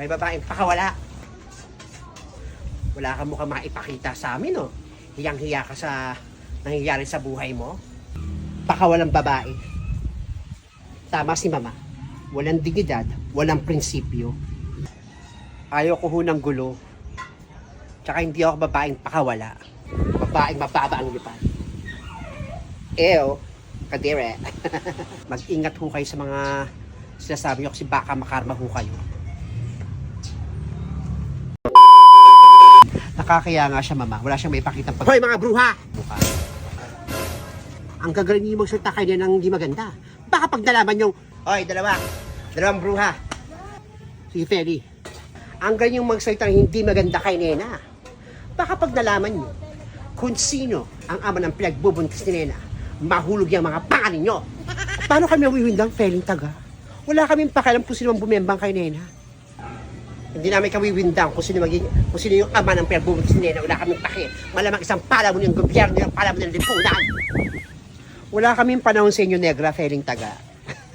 May babaeng pakawala. Wala ka mukhang maipakita sa amin, no? Hiyang-hiya ka sa nangyayari sa buhay mo. Pakawalang babae. Tama si mama. Walang dignidad, walang prinsipyo. Ayaw ko ho ng gulo. Tsaka hindi ako babaeng pakawala. Babaeng mababa ang lipan. Ew, kadire. Mag-ingat ho kayo sa mga sinasabi nyo kasi baka makarma ho kayo. Nakakaya nga siya mama. Wala siyang maipakitang pag... Hoy mga bruha! Mukha. Ang gagaling niyo magsalita kayo ng hindi maganda. Baka pag nalaman yung... Hoy, dalawa. Dalawang bruha. Si Feli. Ang galing yung magsalita ng hindi maganda kay Nena. Baka pag nalaman niyo kung sino ang ama ng pinagbubuntis ni Nena, mahulog yung mga panga ninyo. Paano kami mawiwindang Feling taga? Wala kaming pakialam kung sino ang bumembang kay Nena. Hindi namin kawiwindang kung sino, maging, kung sino yung ama ng pinagbubuntis ni Nena. Wala kaming paki. Malamang isang pala mo ng gobyerno yung pala mo ng lipunan. Wala kaming panahon sa inyo, Negra, Feling taga.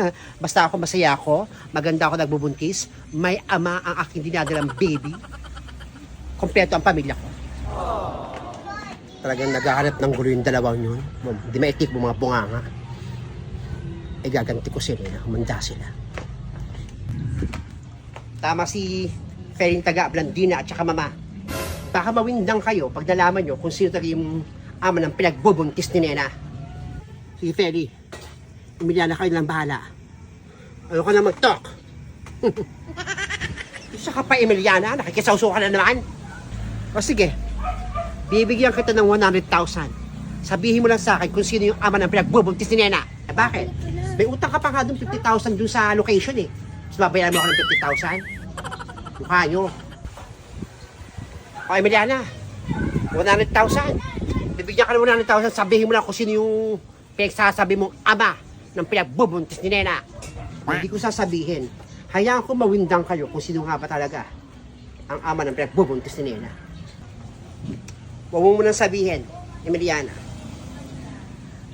Basta ako masaya ako, maganda ako nagbubuntis, may ama ang aking dinadalang baby, kompleto ang pamilya ko. Talagang naghahanap ng gulo yung dalawang yun. Hindi maitik mo mga bunganga. Eh gaganti ko sila, humanda sila. Tama si Feling Taga, Blandina at saka Mama. Baka mawindang kayo pag nalaman nyo kung sino talaga yung ama ng pinagbubuntis ni Nena. Sige, Feli. Emiliana kayo lang bahala. Ayoko na mag-talk. Isa ka pa, Emiliana. Nakikisawso ka na naman. O sige, bibigyan kita ng 100,000. Sabihin mo lang sa akin kung sino yung ama ng pinagbubuntis ni Nena. Eh bakit? May utang ka pa nga doon 50,000 doon sa location eh. Mas babayaran mo ako ng 50,000. Mukha nyo. O Emiliana, 100,000. Bibigyan ka ng 100,000. Sabihin mo lang kung sino yung pinagsasabi mong ama ng pinagbubuntis ni Nena. Hindi ko sasabihin. Hayaan ko mawindang kayo kung sino nga ba talaga ang ama ng pinagbubuntis ni Nena. Huwag mo munang sabihin, Emiliana.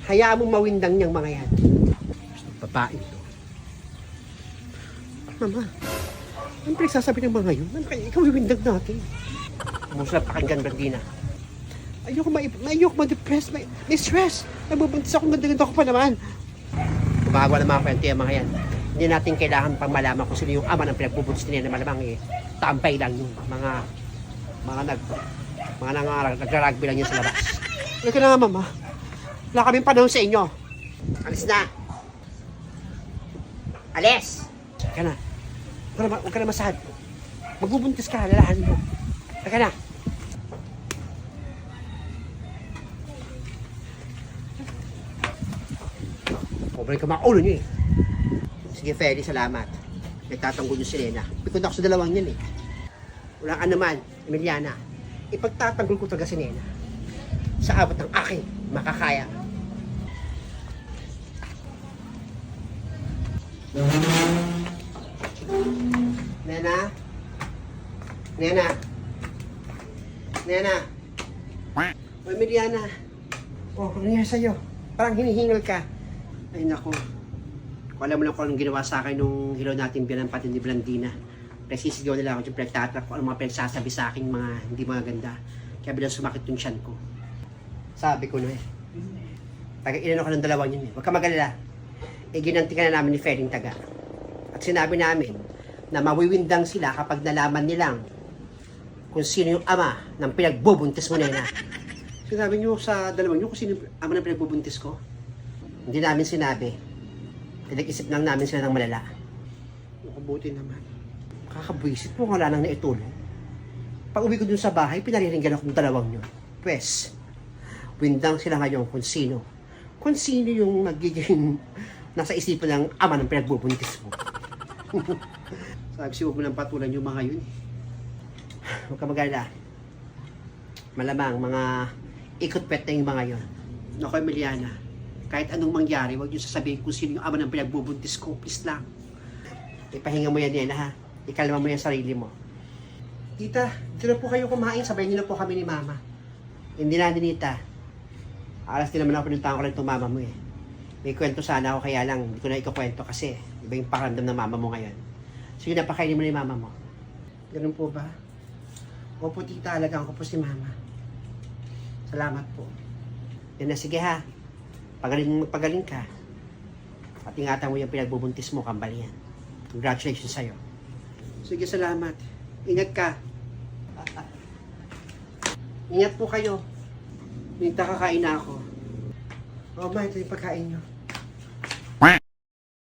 Hayaan mo mawindang niyang mga yan. Babae ito. Mama, ano pinagsasabi ng mga yun? Ano kaya ikaw iwindag natin? Musap pakinggan, Blandina. Ayoko ma ayoko ma-depress, may, may stress. Nabubuntis ako, magdaganda ko pa naman. Gumagawa ng mga kwento yung mga yan. Hindi natin kailangan pang malaman kung sino yung ama ng pinagbubuntis nila na malamang eh, tampay lang yung mga mga nag mga nangarag, nagrarugby lang yun sa labas. Halika na nga, mama. Wala kaming panahon sa inyo. Alis na. Alis! Halika na. Huwag ka na, huwag ka na masad. Magbubuntis ka, lalahan mo. Halika na. Pobre ka mga ulo niyo eh. Sige, Feli, salamat. Nagtatanggol niyo si Lena. Bikod ako sa dalawang yan eh. Wala ka naman, Emiliana. Ipagtatanggol ko talaga si Nena. Sa abot ng aking makakaya. Nena? Nena? Nena? O, Emiliana. Oh, ano yan sa'yo? Parang hinihingal ka. Ay, naku. Kung alam mo lang kung anong ginawa sa akin nung hilo natin bilang pati ni Blandina. Nagsisigaw nila ako yung pinagtatak kung anong mga pinagsasabi sa akin mga hindi maganda. Kaya bilang sumakit yung tiyan ko. Sabi ko na eh. Taga inano ka ng dalawang yun eh. Huwag ka magalala. E ginanti ka na namin ni Feling Taga. At sinabi namin na mawiwindang sila kapag nalaman nilang kung sino yung ama ng pinagbubuntis mo nena. Sinabi niyo sa dalawang niyo kung sino yung ama ng pinagbubuntis ko? Hindi namin sinabi. Pinag-isip lang namin sila ng malala. Mabuti naman. Kakabwisit mo, wala nang naitulong. Pag uwi ko dun sa bahay, pinariringgan ako ng dalawang yun. Pwes, windang sila ngayon kung sino. Kung sino yung magiging nasa isipan ng ama ng pinagbubuntis mo. Sabi siya, huwag mo lang patulan yung mga yun. Huwag ka mag-alala. Malamang, mga ikot-pet na yung mga yun. Naku, Emiliana, kahit anong mangyari, huwag niyo sasabihin kung sino yung ama ng pinagbubuntis ko. Please lang. Ipahinga mo yan, Nena, ha? Ikalma mo yung sarili mo. Tita, dito na po kayo kumain. Sabay niyo na po kami ni Mama. Hindi na, Ninita. Alas din naman ako pinuntahan ko lang itong mama mo eh. May kwento sana ako, kaya lang hindi ko na ikukwento kasi iba yung pakiramdam ng mama mo ngayon. Sige na, pakainin mo na yung mama mo. Ganun po ba? Opo, tita, alagaan ko po si mama. Salamat po. Yan na, sige ha. Pagaling, pagaling ka. At ingatan mo yung pinagbubuntis mo, kambal yan. Congratulations sa'yo. Sige, salamat. Ingat ka. Ingat po kayo. Minta kakain na ako. Oh, ma, ito yung pagkain nyo.